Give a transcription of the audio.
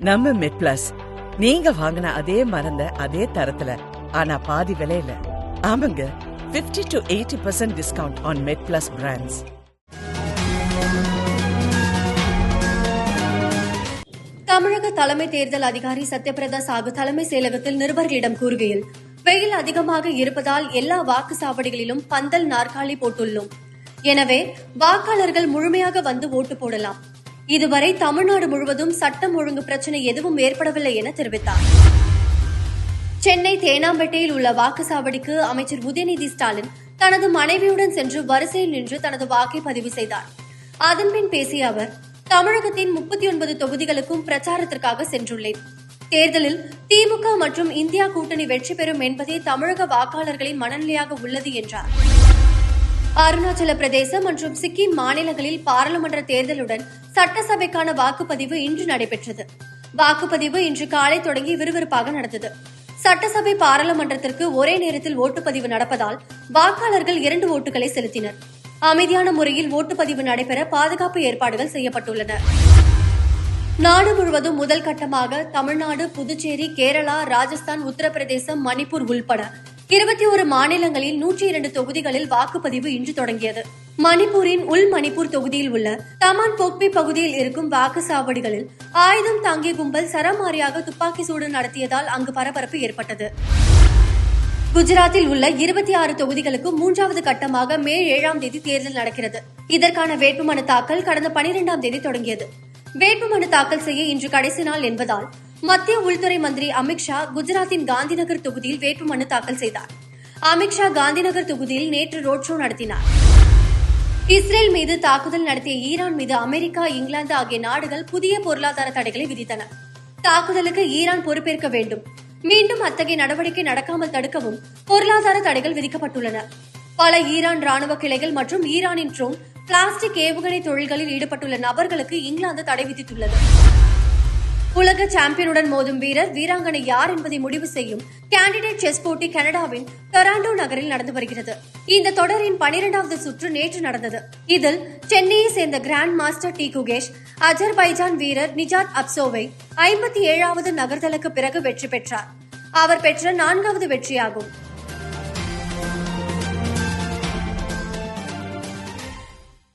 நம்ம மெட் பிளஸ் நீங்க வாங்கின அதே மருந்த அதே தரத்துல ஆனா பாதி விலையில. ஆமாங்க 50 to eighty percent discount on MedPlus brands தமிழக தலைமை தேர்தல் அதிகாரி சத்யபிரதா சாகு தலைமை செயலகத்தில் நிருபர்களிடம் கூறுகையில் வெயில் அதிகமாக இருப்பதால் எல்லா வாக்குச்சாவடிகளிலும் பந்தல் நாற்காலி போட்டுள்ளோம். எனவே வாக்காளர்கள் முழுமையாக வந்து ஓட்டு போடலாம். இதுவரை தமிழ்நாடு முழுவதும் சட்டம் ஒழுங்கு பிரச்சனை எதுவும் ஏற்படவில்லை என தெரிவித்தார். சென்னை தேனாம்பேட்டையில் உள்ள வாக்குச்சாவடிக்கு அமைச்சர் உதயநிதி ஸ்டாலின் தனது மனைவியுடன் சென்று வரிசையில் நின்று தனது வாக்கை பதிவு செய்தார். அதன்பின் பேசிய அவர் தமிழகத்தின் முப்பத்தி ஒன்பது தொகுதிகளுக்கும் பிரச்சாரத்திற்காக சென்றுள்ளேன். தேர்தலில் திமுக மற்றும் இந்தியா கூட்டணி வெற்றி பெறும் என்பதே தமிழக வாக்காளர்களின் மனநிலையாக உள்ளது என்றார். அருணாச்சல பிரதேசம் மற்றும் சிக்கிம் மாநிலங்களில் பாராளுமன்ற தேர்தலுடன் சட்டசபைக்கான வாக்குப்பதிவு இன்று நடைபெற்றது. வாக்குப்பதிவு இன்று காலை தொடங்கி விறுவிறுப்பாக நடந்தது. சட்டசபை பாராளுமன்றத்திற்கு ஒரே நேரத்தில் ஓட்டுப்பதிவு நடப்பதால் வாக்காளர்கள் இரண்டு ஓட்டுகளை செலுத்தினர். அமைதியான முறையில் ஓட்டுப்பதிவு நடைபெற பாதுகாப்பு ஏற்பாடுகள் செய்யப்பட்டுள்ளன. நாடு முழுவதும் முதல் கட்டமாக தமிழ்நாடு புதுச்சேரி கேரளா ராஜஸ்தான் உத்தரப்பிரதேசம் மணிப்பூர் உள்பட இருபத்தி ஒரு மாநிலங்களில் நூற்றி இரண்டு தொகுதிகளில் வாக்குப்பதிவு இன்று தொடங்கியது. மணிப்பூரின் உள் மணிப்பூர் தொகுதியில் உள்ள தமான் போக்பி பகுதியில் இருக்கும் வாக்கு சாவடிகளில் ஆயுதம் தாங்கிய கும்பல் சரமாரியாக துப்பாக்கி சூடு நடத்தியதால் அங்கு பரபரப்பு ஏற்பட்டது. குஜராத்தில் உள்ள இருபத்தி ஆறு தொகுதிகளுக்கு மூன்றாவது கட்டமாக மே ஏழாம் தேதி தேர்தல் நடக்கிறது. இதற்கான வேட்புமனு தாக்கல் கடந்த பனிரெண்டாம் தேதி தொடங்கியது. வேட்புமனு தாக்கல் செய்ய இன்று கடைசி நாள் என்பதால் மத்திய உள்துறை மந்திரி அமித்ஷா குஜராத்தின் காந்திநகர் தொகுதியில் வேட்புமனு தாக்கல் செய்தார். அமித்ஷா காந்திநகர் தொகுதியில் நேற்று ரோட் ஷோ நடத்தினார். இஸ்ரேல் மீது தாக்குதல் நடத்திய ஈரான் மீது அமெரிக்கா இங்கிலாந்து ஆகிய நாடுகள் புதிய பொருளாதார தடைகளை விதித்தன. தாக்குதலுக்கு ஈரான் பொறுப்பேற்க வேண்டும். மீண்டும் அத்தகைய நடவடிக்கை நடக்காமல் தடுக்கவும் பொருளாதார தடைகள் விதிக்கப்பட்டுள்ளன. பல ஈரான் ராணுவ கிளைகள் மற்றும் ஈரானின் ட்ரோன் பிளாஸ்டிக் ஏவுகணை தொழில்களில் ஈடுபட்டுள்ள நபர்களுக்கு இங்கிலாந்து தடை விதித்துள்ளது. உலக சாம்பியனுடன் மோதும் வீரர் வீராங்கனை யார் என்பதை முடிவு செய்யும் கேண்டிடேட் செஸ் போட்டி கனடாவின் டொராண்டோ நகரில் நடந்து வருகிறது. இந்த தொடரின் பனிரெண்டாவது சுற்று நேற்று நடந்தது. இதில் சென்னையை சேர்ந்த grandmaster D Gukesh Azerbaijan வீரர் நிஜாத் அப்சோவை ஐம்பத்தி ஏழாவது நகர்தலுக்கு பிறகு வெற்றி பெற்றார். அவர் பெற்ற நான்காவது வெற்றியாகும்.